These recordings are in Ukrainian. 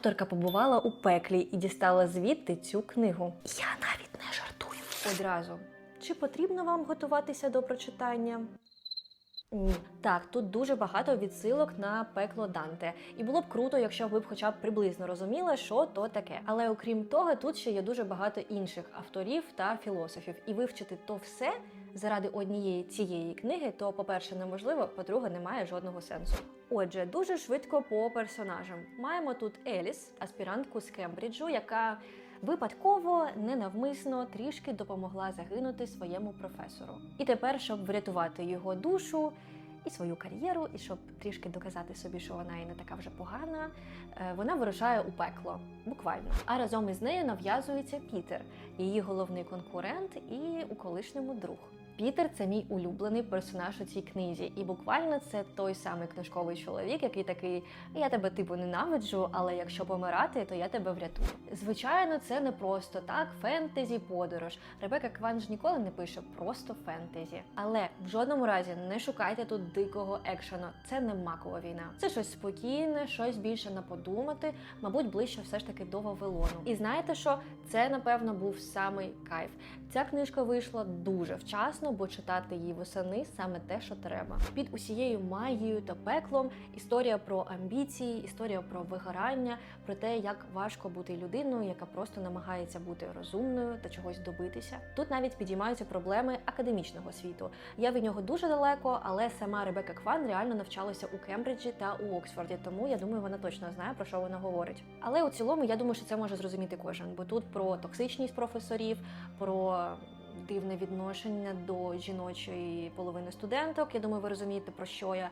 Авторка побувала у пеклі і дістала звідти цю книгу. Я навіть не жартую. Одразу. Чи потрібно вам готуватися до прочитання? Ні. Так, тут дуже багато відсилок на пекло Данте, і було б круто, якщо ви б хоча б приблизно розуміли, що то таке. Але окрім того, тут ще є дуже багато інших авторів та філософів, і вивчити то все заради однієї цієї книги, то, по-перше, неможливо, по-друге, немає жодного сенсу. Отже, дуже швидко по персонажам. Маємо тут Еліс, аспірантку з Кембриджу, яка випадково, ненавмисно трішки допомогла загинути своєму професору. І тепер, щоб врятувати його душу. І свою кар'єру, і щоб трішки доказати собі, що вона і не така вже погана, е, вона вирушає у пекло, буквально. А разом із нею нав'язується Пітер, її головний конкурент і у колишньому друг. Пітер це мій улюблений персонаж у цій книзі, і буквально це той самий книжковий чоловік, який такий: я тебе типу ненавиджу, але якщо помирати, то я тебе врятую. Звичайно, це не просто так, фентезі, подорож. Ребека Кван ніколи не пише просто фентезі. Але в жодному разі не шукайте тут дикого екшену. Це не макова війна. Це щось спокійне, щось більше на подумати, мабуть, ближче все ж таки до Вавилону. І знаєте що? Це напевно був самий кайф. Ця книжка вийшла дуже вчасно, бо читати її восени саме те, що треба. Під усією магією та пеклом історія про амбіції, історія про вигорання, про те, як важко бути людиною, яка просто намагається бути розумною та чогось добитися. Тут навіть підіймаються проблеми академічного світу. Я від нього дуже далеко, але сама Ребека Кван реально навчалася у Кембриджі та у Оксфорді, тому я думаю, вона точно знає про що вона говорить. Але у цілому я думаю, що це може зрозуміти кожен, бо тут про токсичність професорів, про дивне відношення до жіночої половини студенток. Я думаю, ви розумієте про що я.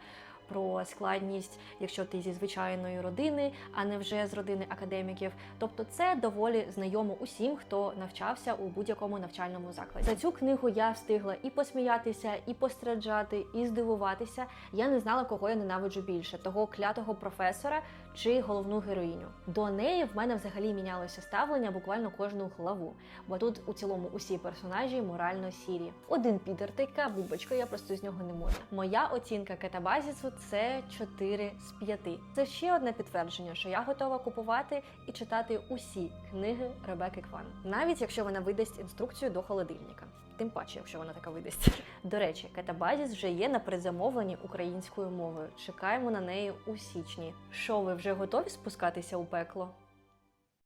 Про складність, якщо ти зі звичайної родини, а не вже з родини академіків. Тобто, це доволі знайомо усім, хто навчався у будь-якому навчальному закладі. За цю книгу я встигла і посміятися, і постраджати, і здивуватися. Я не знала, кого я ненавиджу більше: того клятого професора чи головну героїню. До неї в мене взагалі мінялося ставлення буквально кожну главу, бо тут у цілому усі персонажі морально сірі. Один Пітер така бубочка, я просто з нього не можу. Моя оцінка кетабазісу це 4 з 5. Це ще одне підтвердження, що я готова купувати і читати усі книги Ребекки Кван, навіть якщо вона видасть інструкцію до холодильника. Тим паче, якщо вона така видасть. До речі, кетабазіс вже є на предзамовленні українською мовою. Чекаємо на неї у січні. Що ви вже готові спускатися у пекло?